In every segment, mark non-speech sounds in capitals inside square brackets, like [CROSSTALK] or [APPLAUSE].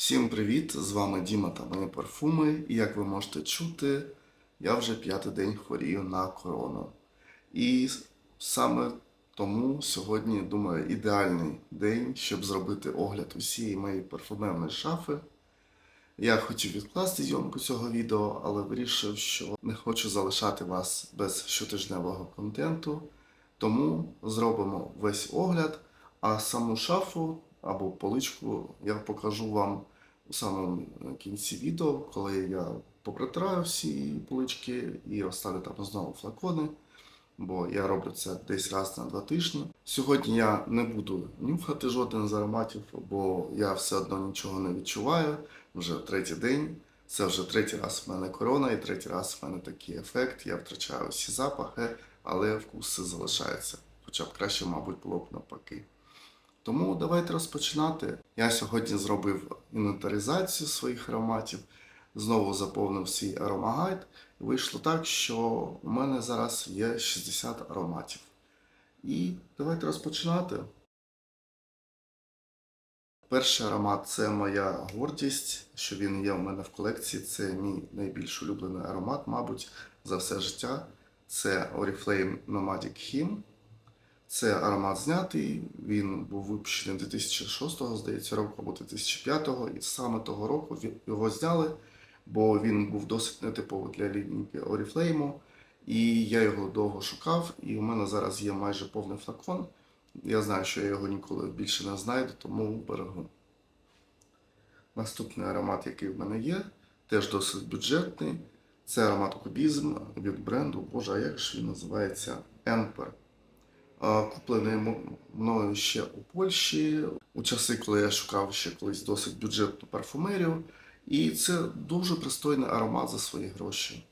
Всім привіт! З вами Діма та мої парфуми. І як ви можете чути, я вже п'ятий день хворію на корону. І саме тому сьогодні, думаю, ідеальний день, щоб зробити огляд усієї моєї парфумерної шафи. Я хотів відкласти зйомку цього відео, але вирішив, що не хочу залишати вас без щотижневого контенту. Тому зробимо весь огляд, а саму шафу або поличку я покажу вам у самому кінці відео, коли я попротираю всі полички і оставлю там знову флакони, бо я роблю це десь раз на два тижні. Сьогодні я не буду нюхати жоден з ароматів, бо я все одно нічого не відчуваю. Вже третій день. Це вже третій раз в мене корона, і третій раз в мене такий ефект. Я втрачаю всі запахи, але вкуси залишаються. Хоча б краще, мабуть, було б навпаки. Тому давайте розпочинати. Я сьогодні зробив інвентаризацію своїх ароматів, знову заповнив свій аромагайд. Вийшло так, що у мене зараз є 60 ароматів. І давайте розпочинати. Перший аромат це моя гордість, що він є у мене в колекції. Це мій найбільш улюблений аромат, мабуть, за все життя. Це Oriflame Nomadic Hymn. Це аромат знятий. Він був випущений 2006, здається, року або 2005-го. і саме того року його зняли, бо він був досить нетиповий для лінійки Oriflame. І я його довго шукав, і у мене зараз є майже повний флакон. Я знаю, що я його ніколи більше не знайду, тому берегу. Наступний аромат, який в мене є, теж досить бюджетний. Це аромат кубізм від бренду. Боже, а як ж він називається? Emper. Куплений мною ще у Польщі у часи, коли я шукав ще колись досить бюджетну парфумерію. І це дуже пристойний аромат за свої гроші.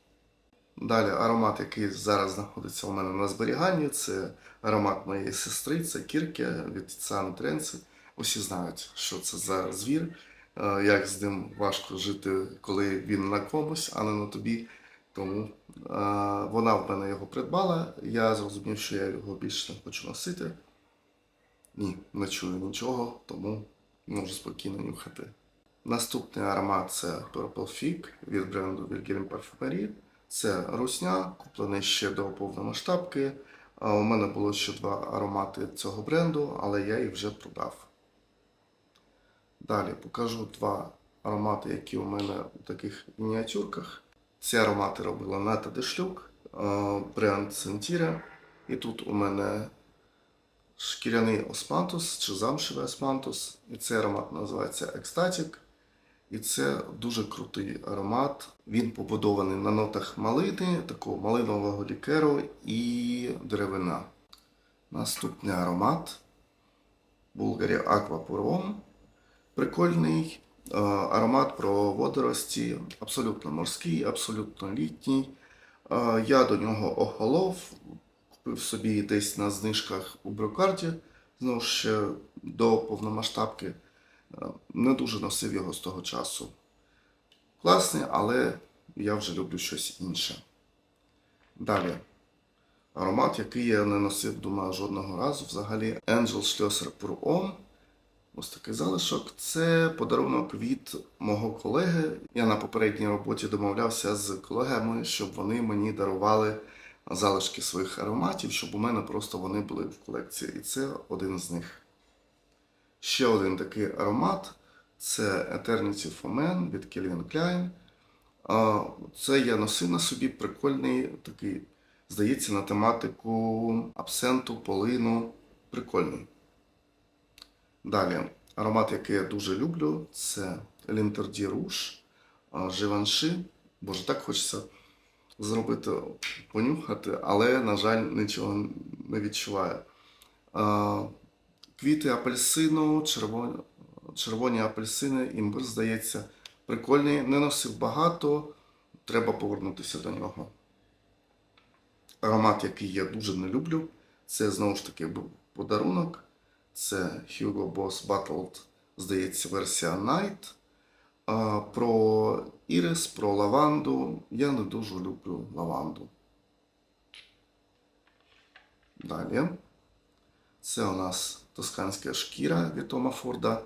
Далі аромат, який зараз знаходиться у мене на зберіганні, це аромат моєї сестри, це Кірке від Тіціани Тренці. Усі знають, що це за звір, е, як з ним важко жити, коли він на комусь, а не на тобі. Тому е, вона в мене його придбала. Я зрозумів, що я його більше не хочу носити. Ні, не чую нічого, тому можу спокійно нюхати. Наступний аромат це Purple Fig від бренду Wilhelm Parfumerie. Це русня, куплений ще до повномасштабки. А У мене було ще два аромати цього бренду, але я їх вже продав. Далі покажу два аромати, які у мене у таких мініатюрках. Ці аромати робила Ната Дешлюк, е, бренд Сентіра. І тут у мене шкіряний османтус чи замшевий османтус. І цей аромат називається Екстатік. І це дуже крутий аромат. Він побудований на нотах малини, такого малинового лікеру і деревина. Наступний аромат Bulgari Aqua Purom. Прикольний аромат про водорості, абсолютно морський, абсолютно літній. Е, я до нього охолов, купив собі десь на знижках у брокарді, знову ще до повномасштабки. Е, Не дуже носив його з того часу. Класний, але я вже люблю щось інше. Далі. Аромат, який я не носив, думаю, жодного разу. Взагалі Angel Schlosser Pour Homme. Ось такий залишок. Це подарунок від мого колеги. Я на попередній роботі домовлявся з колегами, щоб вони мені дарували залишки своїх ароматів, щоб у мене просто вони були в колекції. І це один з них. Ще один такий аромат це Eternity for Men від Calvin Klein. Це я носив на собі прикольний такий, здається, на тематику абсенту, полину. Прикольний. Далі, аромат, який я дуже люблю, це Rouge а, Givenchy. Боже, так хочеться зробити, понюхати, але, на жаль, нічого не відчуваю. Квіти апельсину, червоні, червоні апельсини, імбир, здається, прикольний. Не носив багато, треба повернутися до нього. Аромат, який я дуже не люблю, це знову ж таки був подарунок. Це Hugo Boss Bottled, здається, версія Night. Про ірис, про лаванду. Я не дуже люблю лаванду. Далі. Це у нас тосканська шкіра від Тома Форда.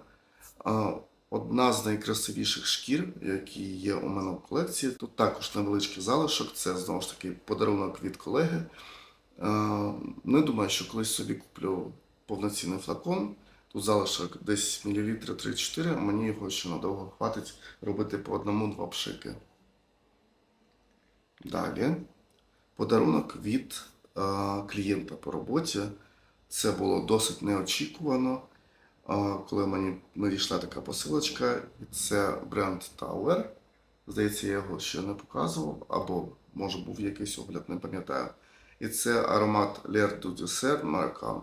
Одна з найкрасивіших шкір, які є у мене в колекції. Тут також невеличкий залишок, це знову ж таки подарунок від колеги. Не думаю, що колись собі куплю повноцінний флакон. Тут залишок десь мілілітри 3-4, мені його ще надовго хватить робити по одному-два пшики. Далі. Подарунок від е, клієнта по роботі. Це було досить неочікувано, е, коли мені надійшла така посилочка, це бренд Tower. Здається, я його ще не показував, або може був якийсь огляд, не пам'ятаю. І це аромат L'air du dessert Maracam.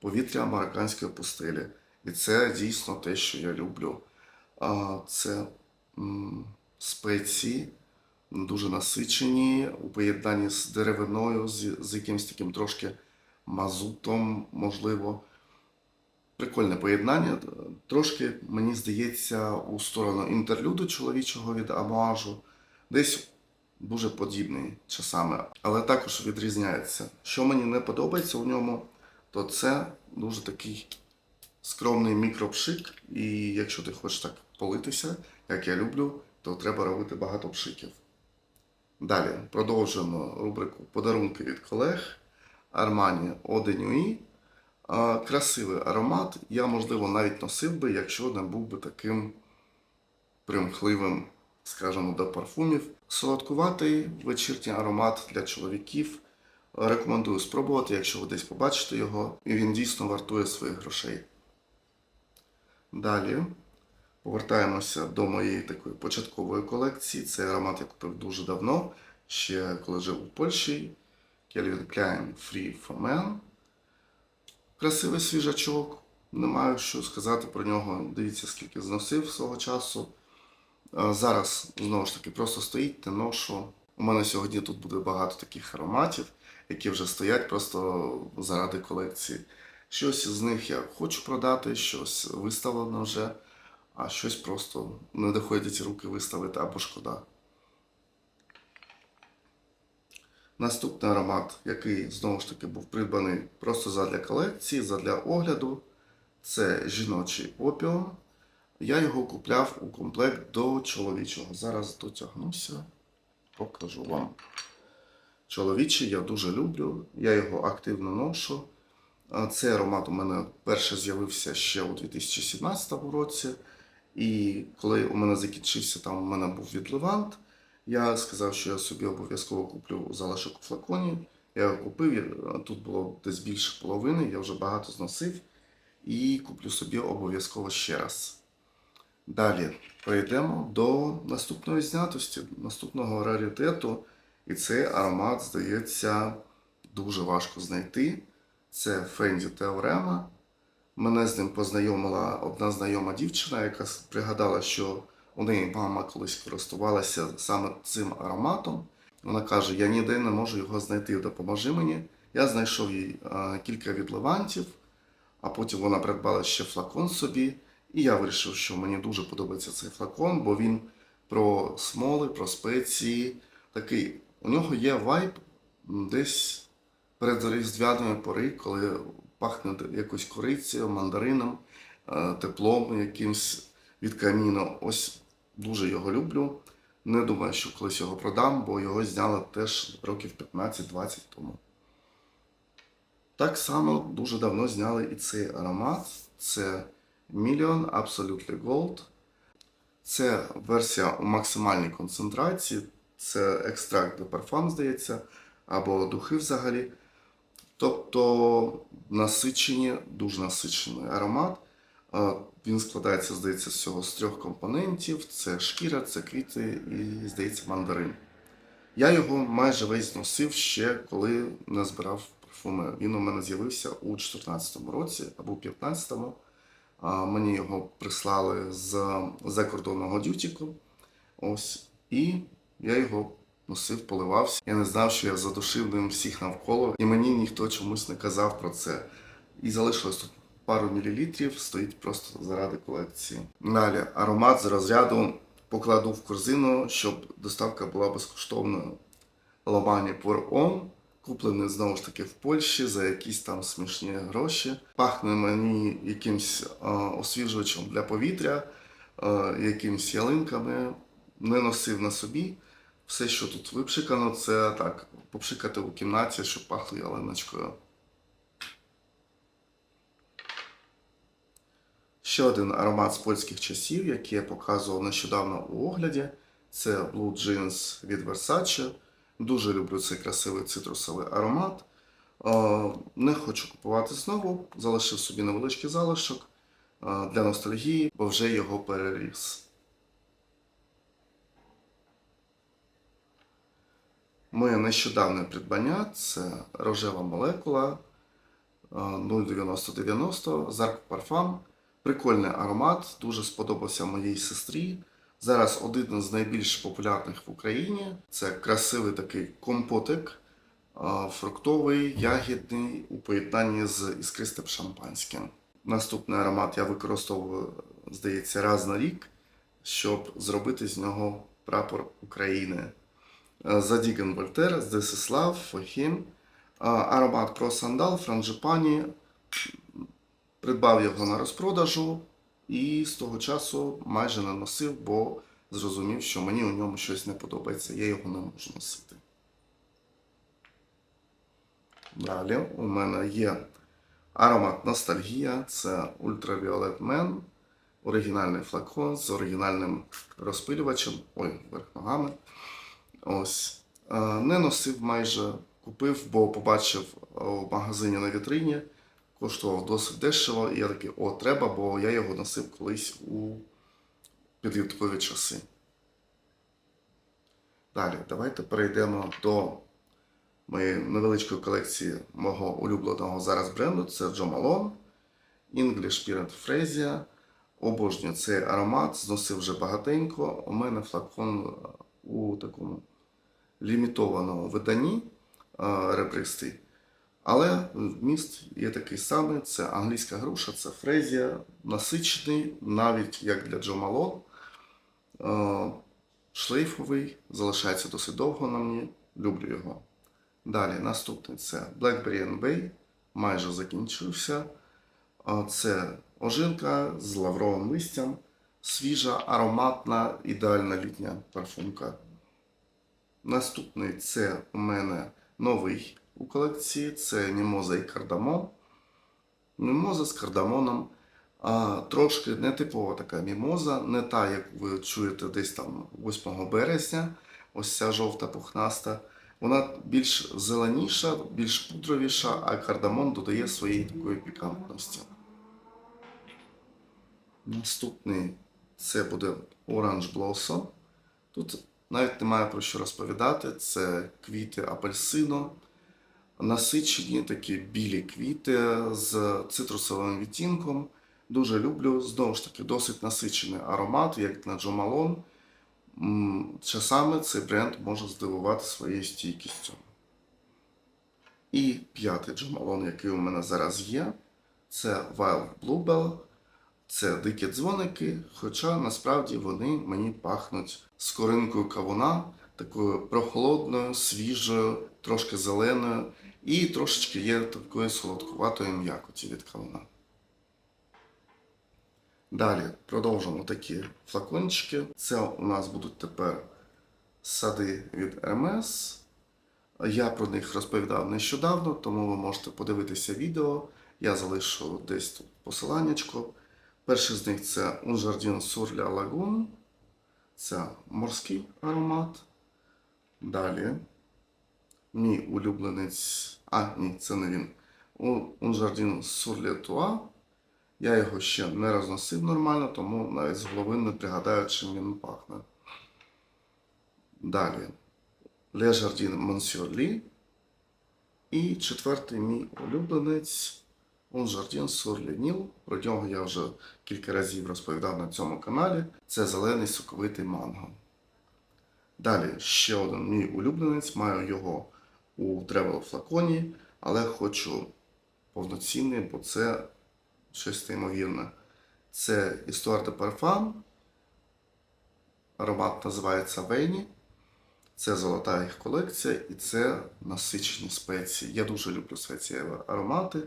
Повітря марокканської пустелі. І це дійсно те, що я люблю. Це спеції, дуже насичені у поєднанні з деревиною, з, з якимось таким трошки мазутом, можливо. Прикольне поєднання. Трошки, мені здається, у сторону інтерлюду чоловічого від амуажу. Десь дуже подібний часами, але також відрізняється. Що мені не подобається у ньому, то це дуже такий скромний мікропшик. І якщо ти хочеш так политися, як я люблю, то треба робити багато пшиків. Далі продовжуємо рубрику Подарунки від колег. Armani Eau de Nuit. А, Красивий аромат. Я, можливо, навіть носив би, якщо не був би таким примхливим, скажімо, до парфумів. Солодкуватий вечірній аромат для чоловіків. Рекомендую спробувати, якщо ви десь побачите його, і він дійсно вартує своїх грошей. Далі повертаємося до моєї такої початкової колекції. Це аромат я купив дуже давно, ще коли жив у Польщі. Calvin Klein Free for Men. Красивий свіжачок. Не маю що сказати про нього. Дивіться, скільки зносив свого часу. А Зараз знову ж таки просто стоїть, не ношу. У мене сьогодні тут буде багато таких ароматів, які вже стоять просто заради колекції. Щось з них я хочу продати, щось виставлено вже, а щось просто не доходять руки виставити або шкода. Наступний аромат, який знову ж таки був придбаний просто задля колекції, задля огляду, це жіночий опіум. Я його купляв у комплект до чоловічого. Зараз дотягнуся, покажу вам. Чоловічий я дуже люблю, я його активно ношу. Цей аромат у мене перше з'явився ще у 2017 році. І коли у мене закінчився, там у мене був від Левант, я сказав, що я собі обов'язково куплю залишок у флаконі. Я його купив, тут було десь більше половини, я вже багато зносив. І куплю собі обов'язково ще раз. Далі перейдемо до наступної знятості, наступного раритету. І цей аромат, здається, дуже важко знайти. Це Фенді Теорема. Мене з ним познайомила одна знайома дівчина, яка пригадала, що у неї мама колись користувалася саме цим ароматом. Вона каже: Я ніде не можу його знайти, допоможи мені. Я знайшов їй кілька відливантів, а потім вона придбала ще флакон собі. І я вирішив, що мені дуже подобається цей флакон, бо він про смоли, про спеції. Такий. У нього є вайб десь перед різдвяної пори, коли пахне якоюсь корицею, мандарином, е, теплом якимсь від каміну. Ось дуже його люблю. Не думаю, що колись його продам, бо його зняли теж років 15-20 тому. Так само дуже давно зняли і цей аромат. Це Million Absolutely Gold. Це версія у максимальній концентрації. Це екстракт де парфам, здається, або духи взагалі. Тобто насичені, дуже насичений аромат. Він складається, здається, всього з трьох компонентів: це шкіра, це квіти і, здається, мандарин. Я його майже весь носив ще коли не збирав парфуми. Він у мене з'явився у 2014 році або у 2015. А, Мені його прислали з закордонного дютіку. Ось. І я його носив, поливався. Я не знав, що я задушив ним всіх навколо, і мені ніхто чомусь не казав про це. І залишилось тут пару мілілітрів, стоїть просто заради колекції. Далі аромат з розряду покладу в корзину, щоб доставка була безкоштовною. Ламані Pour On. Куплений знову ж таки в Польщі за якісь там смішні гроші. Пахне мені якимсь освіжувачем для повітря, якимсь ялинками. Не носив на собі. Все, що тут випшикано, це так, попшикати у кімнаті, щоб пахло ялиночкою. Ще один аромат з польських часів, який я показував нещодавно у огляді, це Blue Jeans від Versace. Дуже люблю цей красивий цитрусовий аромат. Е, Не хочу купувати знову, залишив собі невеличкий залишок е, для ностальгії, бо вже його переріс. Моє нещодавне придбання це рожева молекула е, 09090 Зарк Парфам. Прикольний аромат, дуже сподобався моїй сестрі. Зараз один з найбільш популярних в Україні. Це красивий такий компотик, е, фруктовий, ягідний у поєднанні з іскристим шампанським. Наступний аромат я використовую, здається, раз на рік, щоб зробити з нього прапор України. Задіген Вольтер, him. А, Аромат про сандал Франджипані. Придбав його на розпродажу і з того часу майже не носив, бо зрозумів, що мені у ньому щось не подобається, я його не можу носити. Далі у мене є аромат Ностальгія, це Ultraviolet Man, оригінальний флакон з оригінальним розпилювачем, ой, верх ногами. Ось. Е, Не носив майже, купив, бо побачив в магазині на вітрині, коштував досить дешево, і я такий, о, треба, бо я його носив колись у підліткові часи. Далі, давайте перейдемо до моєї невеличкої колекції мого улюбленого зараз бренду. Це Джо Малон, English Spirit Fresia. Обожнюю цей аромат, зносив вже багатенько. У мене флакон у такому лімітованому виданні е, ребристий. Але вміст є такий самий: це англійська груша, це фрезія, насичений, навіть як для Джо Малон. Е, Шлейфовий, залишається досить довго на мені, люблю його. Далі наступний це Blackberry Bay, майже закінчився. Е, Це ожинка з лавровим листям, свіжа, ароматна, ідеальна літня парфумка. Наступний це у мене новий у колекції це мімоза і кардамон. Мімоза з кардамоном. А, трошки нетипова така мімоза, не та, як ви чуєте десь там 8 березня, ось ця жовта пухнаста. Вона більш зеленіша, більш пудровіша, а кардамон додає своєї такої пікантності. Наступний це буде Orange Blossom. Тут навіть немає про що розповідати. Це квіти апельсину, насичені такі білі квіти з цитрусовим відтінком. Дуже люблю. Знову ж таки, досить насичений аромат, як на Джо Малон. Часами цей бренд може здивувати своєю стійкістю. І п'ятий Джо Малон, який у мене зараз є, це Wild Bluebell. Це дикі дзвоники, хоча насправді вони мені пахнуть скоринкою кавуна, такою прохолодною, свіжою, трошки зеленою, і трошечки є такої солодкуватої м'якоті від кавуна. Далі продовжимо такі флакончики. Це у нас будуть тепер сади від Hermes. Я про них розповідав нещодавно, тому ви можете подивитися відео. Я залишу десь тут посиланнячко. Перший з них це Un Jardin sur la Lagoon. Це морський аромат. Далі. Мій улюбленець. А, ні, це не він. Un Jardin sur Toits. Я його ще не розносив нормально, тому навіть з голови не пригадаю, чим він пахне. Далі. Le Jardin Monsieur Lee. І четвертий мій улюбленець. Un Jardin sur le Nil. Про нього я вже кілька разів розповідав на цьому каналі. Це зелений соковитий манго. Далі ще один мій улюбленець. Маю його у тревел флаконі, але хочу повноцінний, бо це щось неймовірне. Це Histoire de Parfum. Аромат називається Вейні. Це золота їх колекція і це насичені спеції. Я дуже люблю спецієві аромати.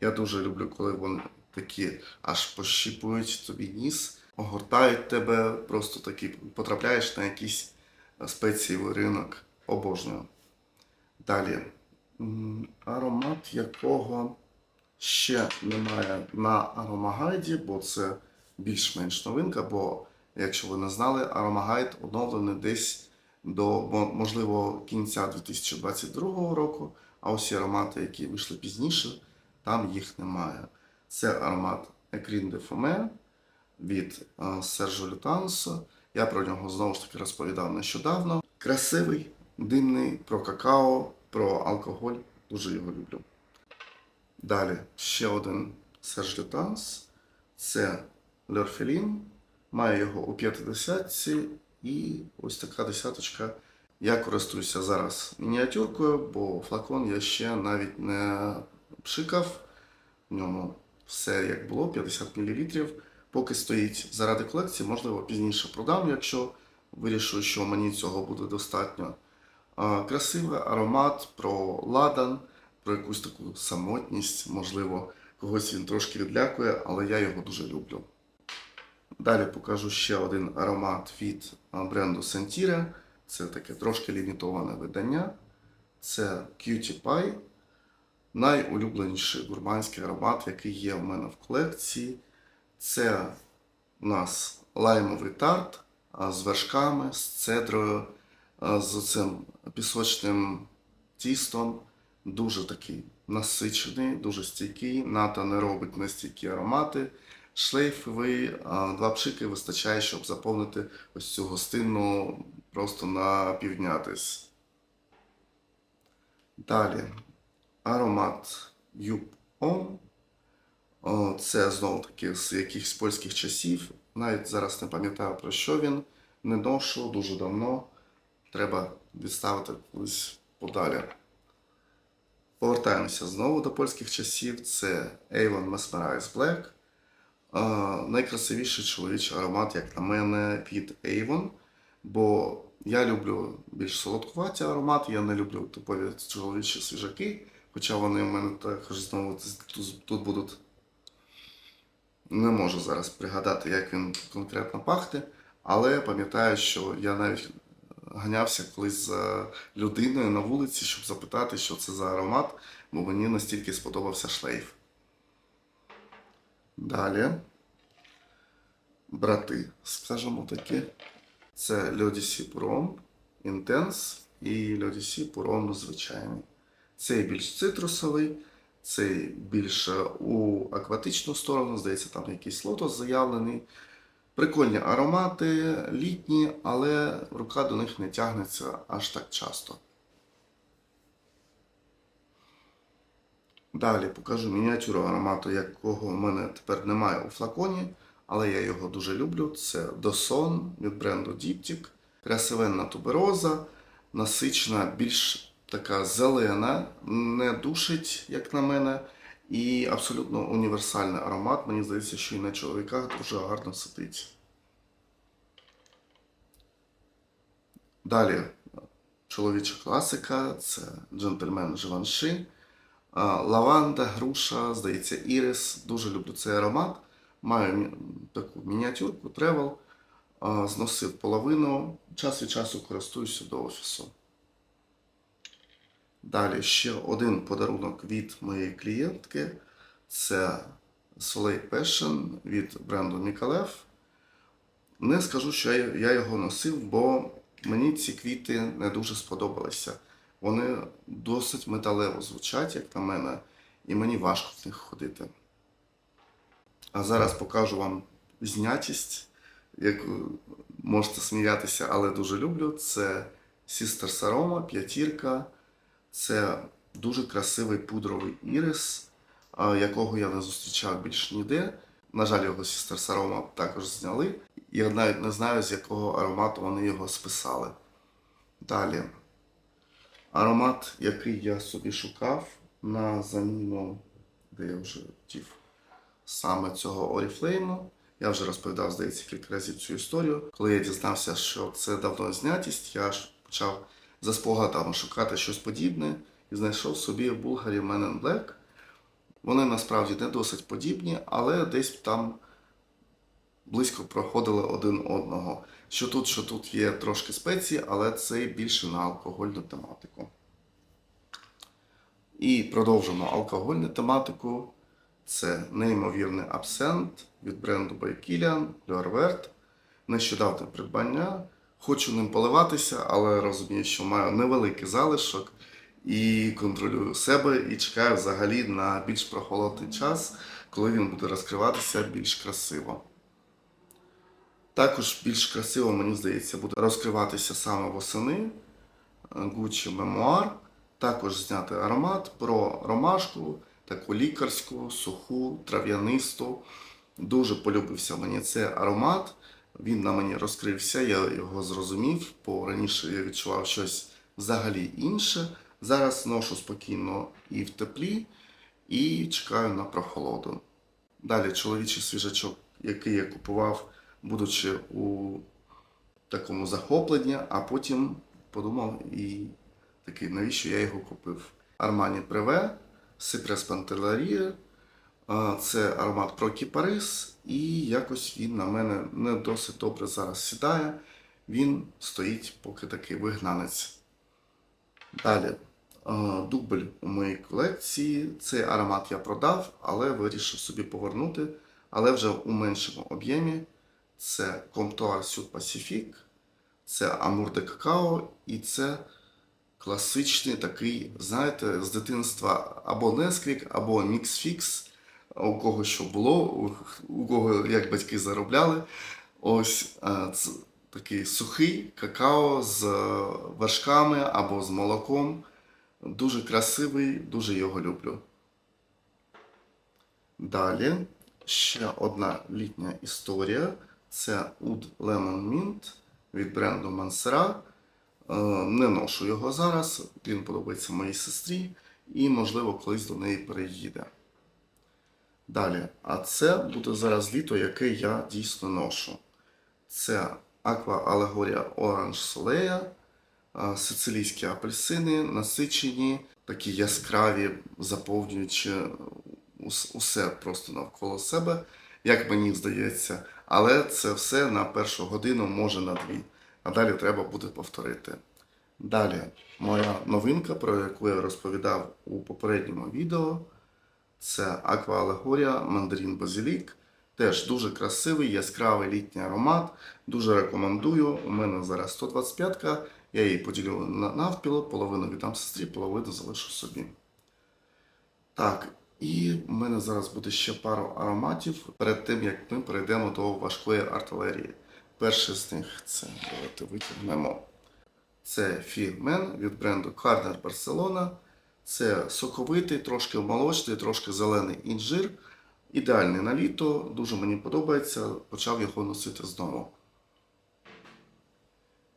Я дуже люблю, коли вони такі аж пощіпують тобі ніс, огортають тебе, просто такі потрапляєш на якийсь спецієвий ринок. Обожнюю. Далі. Аромат, якого ще немає на Аромагайді, бо це більш-менш новинка, бо, якщо ви не знали, Аромагайд оновлений десь до, можливо, кінця 2022 року, а усі аромати, які вийшли пізніше, там їх немає. Це аромат Ecrin de Fumé від Сержо Лютанса. Я про нього знову ж таки розповідав нещодавно. Красивий, димний, про какао, про алкоголь. Дуже його люблю. Далі ще один Серж Лютанс. Це Лерфелін. Маю його у 50 і ось така десяточка. Я користуюся зараз мініатюркою, бо флакон я ще навіть не пшикав. В ньому все як було, 50 мл. Поки стоїть заради колекції, можливо, пізніше продам, якщо вирішу, що мені цього буде достатньо. Красивий аромат про ладан, про якусь таку самотність, можливо, когось він трошки відлякує, але я його дуже люблю. Далі покажу ще один аромат від бренду Sentire. Це таке трошки лімітоване видання. Це Cutie Pie. Найулюбленіший гурманський аромат, який є у мене в колекції. Це у нас лаймовий тарт з вершками, з цедрою, з цим пісочним тістом. Дуже такий насичений, дуже стійкий. Ната не робить настільки аромати. Шлейфовий, два пшики вистачає, щоб заповнити ось цю гостинну просто на півдня. Далі аромат Юб Ом. Це знову таки з якихось польських часів. Навіть зараз не пам'ятаю про що він. Не ношу дуже давно. Треба відставити колись подалі. Повертаємося знову до польських часів. Це Avon Mesmerize Black. Найкрасивіший чоловічий аромат, як на мене, від Avon. Бо я люблю більш солодкуваті аромати, я не люблю типові чоловічі свіжаки, хоча вони в мене також знову тут будуть. Не можу зараз пригадати, як він конкретно пахне, але пам'ятаю, що я навіть ганявся колись за людиною на вулиці, щоб запитати, що це за аромат, бо мені настільки сподобався шлейф. Далі. Брати, скажімо таки. Це Льодісі Пуром Інтенс і Льодісі Пуром звичайний. Цей більш цитрусовий, цей більше у акватичну сторону, здається, там якийсь лотос заявлений. Прикольні аромати, літні, але рука до них не тягнеться аж так часто. Далі покажу мініатюру аромату, якого в мене тепер немає у флаконі, але я його дуже люблю. Це Досон від бренду Diptyque. Красивенна тубероза, насичена, більш така зелена, не душить, як на мене, і абсолютно універсальний аромат. Мені здається, що і на чоловіках дуже гарно сидить. Далі чоловіча класика це джентльмен Живанши. Лаванда, груша, здається, ірис. Дуже люблю цей аромат. Маю таку мініатюрку, тревел. Зносив половину. Час від часу користуюся до офісу. Далі ще один подарунок від моєї клієнтки. Це Soleil Passion від бренду Мікалев. Не скажу, що я, його носив, бо мені ці квіти не дуже сподобалися. Вони досить металево звучать, як на мене, і мені важко в них ходити. А зараз покажу вам знятість, яку можете сміятися, але дуже люблю. Це Sisters Aroma, п'ятірка. Це дуже красивий пудровий ірис, якого я не зустрічав більш ніде. На жаль, його Sisters Aroma також зняли. Я навіть не знаю, з якого аромату вони його списали. Далі. Аромат, який я собі шукав на заміну, де я вже хотів саме цього Oriflame. Я вже розповідав, здається, кілька разів цю історію. Коли я дізнався, що це давно знятість, я почав за спогадами шукати щось подібне і знайшов собі в Булгарі Men in Black. Вони насправді не досить подібні, але десь там близько проходили один одного. Що тут, що тут є трошки спеції, але це більше на алкогольну тематику. І продовжимо алкогольну тематику. Це неймовірний абсент від бренду Kilian, Люарверт. Нещодавне придбання. Хочу ним поливатися, але розумію, що маю невеликий залишок і контролюю себе і чекаю взагалі на більш прохолодний час, коли він буде розкриватися більш красиво. Також більш красиво, мені здається, буде розкриватися саме восени Gucci Memoir. Також зняти аромат про ромашку, таку лікарську, суху, трав'янисту. Дуже полюбився мені цей аромат. Він на мені розкрився, я його зрозумів, бо раніше я відчував щось взагалі інше. Зараз ношу спокійно і в теплі, і чекаю на прохолоду. Далі чоловічий свіжачок, який я купував, будучи у такому захопленні, а потім подумав і такий, навіщо я його купив. Armani Privé, Cypress Pantelleria. Це аромат про кіпарис, і якось він на мене не досить добре зараз сідає. Він стоїть поки такий вигнанець. Далі, дубль у моїй колекції. Цей аромат я продав, але вирішив собі повернути, але вже у меншому об'ємі. Це Comptoir Sud Pacific, це Amour de Cacao і це класичний такий, знаєте, з дитинства або Nesquik, або Mix Fix, у кого що було, у, кого як батьки заробляли. Ось це такий сухий какао з е, вершками або з молоком. Дуже красивий, дуже його люблю. Далі ще одна літня історія. Це Oud Lemon Mint від бренду Mansera. Е, Не ношу його зараз, він подобається моїй сестрі і, можливо, колись до неї переїде. Далі, а це буде зараз літо, яке я дійсно ношу. Це Allegoria Orange Soleil, е, сицилійські апельсини, насичені, такі яскраві, заповнюючи усе просто навколо себе, як мені здається. Але це все на першу годину, може на дві. А далі треба буде повторити. Далі, моя новинка, про яку я розповідав у попередньому відео, це Aqua Allegoria Mandarin Basilic. Теж дуже красивий, яскравий літній аромат. Дуже рекомендую. У мене зараз 125-ка. Я її поділю на навпіл, половину віддам сестрі, половину залишу собі. Так, і в мене зараз буде ще пару ароматів перед тим, як ми перейдемо до важкої артилерії. Перший з них це давайте витягнемо. Це фігмен від бренду Carner Barcelona. Це соковитий, трошки молочний, трошки зелений інжир. Ідеальний на літо, дуже мені подобається. Почав його носити знову.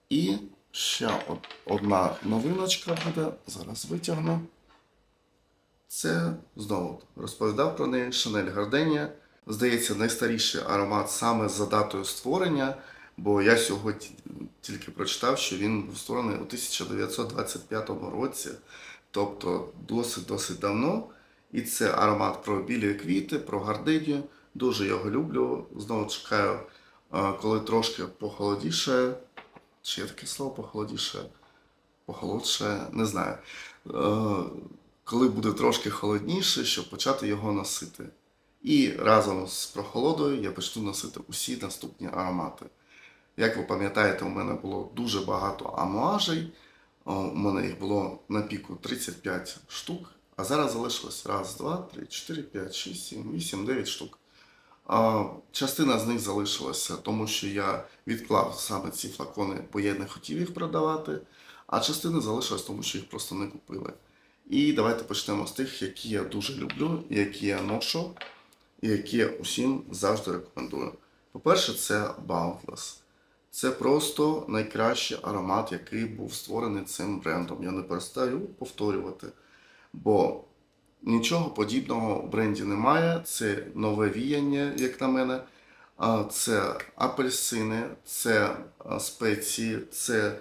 І ще одна новиночка буде. Зараз витягну. Це знову розповідав про неї Шанель Гарденія. Здається, найстаріший аромат саме за датою створення, бо я сьогодні тільки прочитав, що він був створений у 1925 році, тобто досить-досить давно. І це аромат про білі квіти, про гарденію. Дуже його люблю. Знову чекаю, е, коли трошки похолодіше. Чи є таке слово похолодіше? Похолодше, не знаю. Е, Коли буде трошки холодніше, щоб почати його носити. І разом з прохолодою я почну носити усі наступні аромати. Як ви пам'ятаєте, у мене було дуже багато амуажей. У мене їх було на піку 35 штук, а зараз залишилось раз, два, три, чотири, п'ять, шість, сім, вісім, дев'ять штук. А, частина з них залишилася, тому що я відклав саме ці флакони, бо я не хотів їх продавати, а частина залишилась, тому що їх просто не купили. І давайте почнемо з тих, які я дуже люблю, які я ношу, і які я усім завжди рекомендую. По-перше, це Boundless. Це просто найкращий аромат, який був створений цим брендом. Я не перестаю повторювати. Бо нічого подібного в бренді немає. Це нове віяння, як на мене. Це апельсини, це спеції, це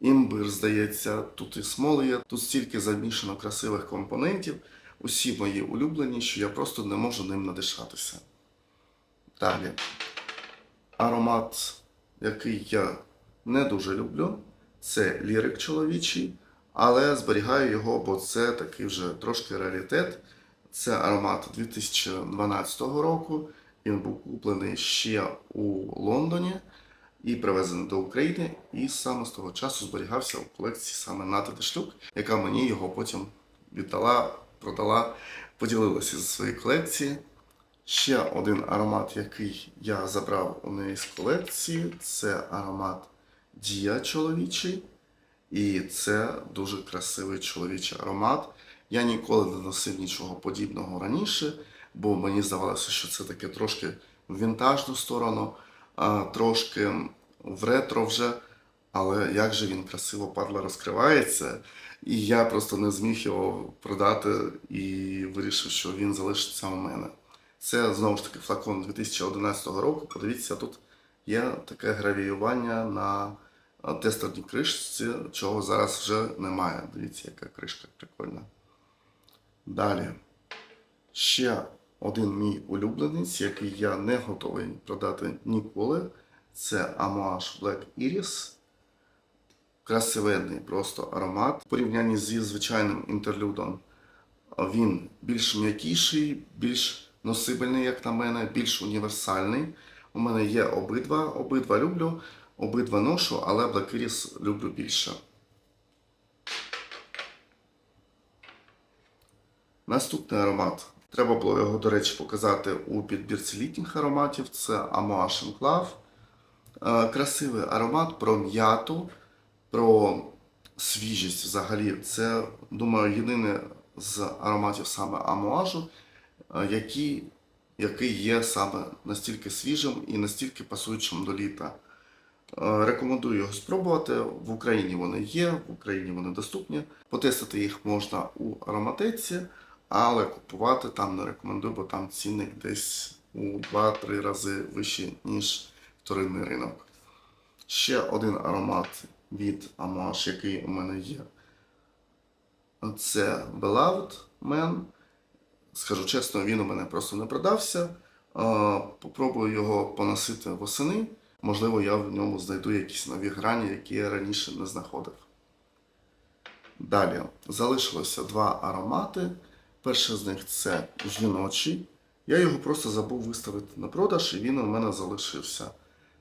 імбир, здається, тут і смоли є. Тут стільки замішано красивих компонентів. Усі мої улюблені, що я просто не можу ним надишатися. Далі. Аромат, який я не дуже люблю, це лірик чоловічий, але зберігаю його, бо це такий вже трошки раритет. Це аромат 2012 року. Він був куплений ще у Лондоні і привезений до України. І саме з того часу зберігався у колекції саме Ната Дешлюк, яка мені його потім віддала, продала, поділилася зі своєї колекції. Ще один аромат, який я забрав у неї з колекції, це аромат Дія чоловічий. І це дуже красивий чоловічий аромат. Я ніколи не носив нічого подібного раніше, бо мені здавалося, що це таке трошки в вінтажну сторону, трошки в ретро вже. Але як же він красиво падла розкривається, і я просто не зміг його продати і вирішив, що він залишиться у мене. Це знову ж таки флакон 2011 року. Подивіться, тут є таке гравіювання на тестерній кришці, чого зараз вже немає. Дивіться, яка кришка прикольна. Далі. Ще один мій улюбленець, який я не готовий продати ніколи. Це Amouage Black Iris. Красивенний просто аромат. В порівнянні зі звичайним інтерлюдом він більш м'якіший, більш носибельний, як на мене, більш універсальний. У мене є обидва, обидва люблю, обидва ношу, але Iris люблю більше. Наступний аромат. Треба було його, до речі, показати у підбірці літніх ароматів. Це Amouage Enclave. Е, Красивий аромат про м'яту, про свіжість взагалі. Це, думаю, єдине з ароматів саме Амуажу, е, який, є саме настільки свіжим і настільки пасуючим до літа. Е, Рекомендую його спробувати. В Україні вони є, в Україні вони доступні. Потестити їх можна у ароматеці, але купувати там не рекомендую, бо там цінник десь у 2-3 рази вищий, ніж вторинний ринок. Ще один аромат від Amouage, який у мене є. Це Beloved Man. Скажу чесно, він у мене просто не продався. Попробую його поносити восени. Можливо, я в ньому знайду якісь нові грані, які я раніше не знаходив. Далі залишилося два аромати. Перший з них це жіночий. Я його просто забув виставити на продаж, і він у мене залишився.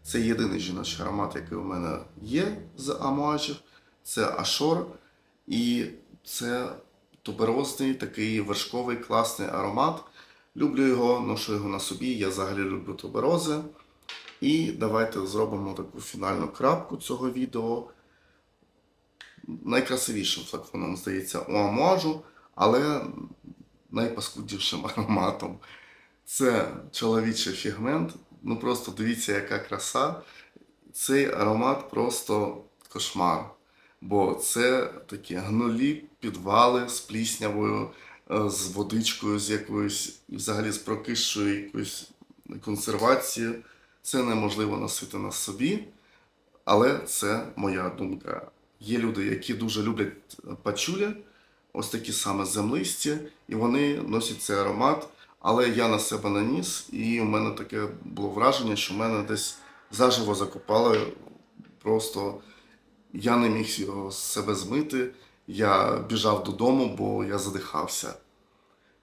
Це єдиний жіночий аромат, який у мене є з амуажів. Це Ашор. І це туберозний, такий вершковий класний аромат. Люблю його, ношу його на собі. Я взагалі люблю туберози. І давайте зробимо таку фінальну крапку цього відео. Найкрасивішим флаконом, здається, у амуажу, але найпаскуднішим [LAUGHS] ароматом. Це чоловічий фігмент. Ну просто дивіться, яка краса. Цей аромат просто кошмар. Бо це такі гнулі підвали з пліснявою, е, з водичкою, з якоюсь, і взагалі з прокисшою якоюсь консервацією. Це неможливо носити на собі, але це моя думка. Є люди, які дуже люблять пачулі, ось такі саме землисті, і вони носять цей аромат. Але я на себе наніс, і у мене таке було враження, що мене десь заживо закопали. Просто я не міг його з себе змити. Я біжав додому, бо я задихався.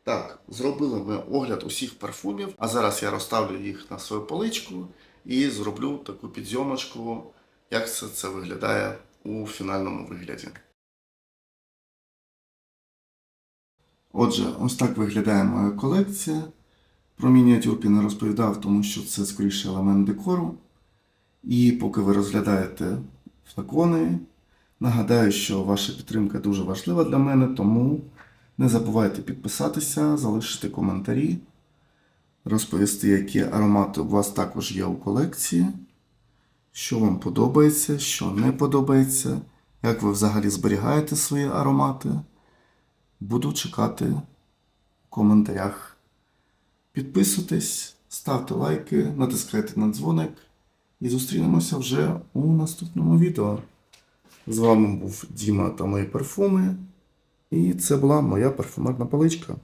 Так, зробили ми огляд усіх парфумів, а зараз я розставлю їх на свою поличку і зроблю таку підйомочку, як все це виглядає у фінальному вигляді. Отже, ось так виглядає моя колекція. Про мініатюрки не розповідав, тому що це скоріше елемент декору. І поки ви розглядаєте флакони, нагадаю, що ваша підтримка дуже важлива для мене, тому не забувайте підписатися, залишити коментарі, розповісти, які аромати у вас також є у колекції, що вам подобається, що не подобається, як ви взагалі зберігаєте свої аромати. Буду чекати в коментарях. Підписуйтесь, ставте лайки, натискайте на дзвоник і зустрінемося вже у наступному відео. З вами був Діма та мої парфуми. І це була моя парфумерна поличка.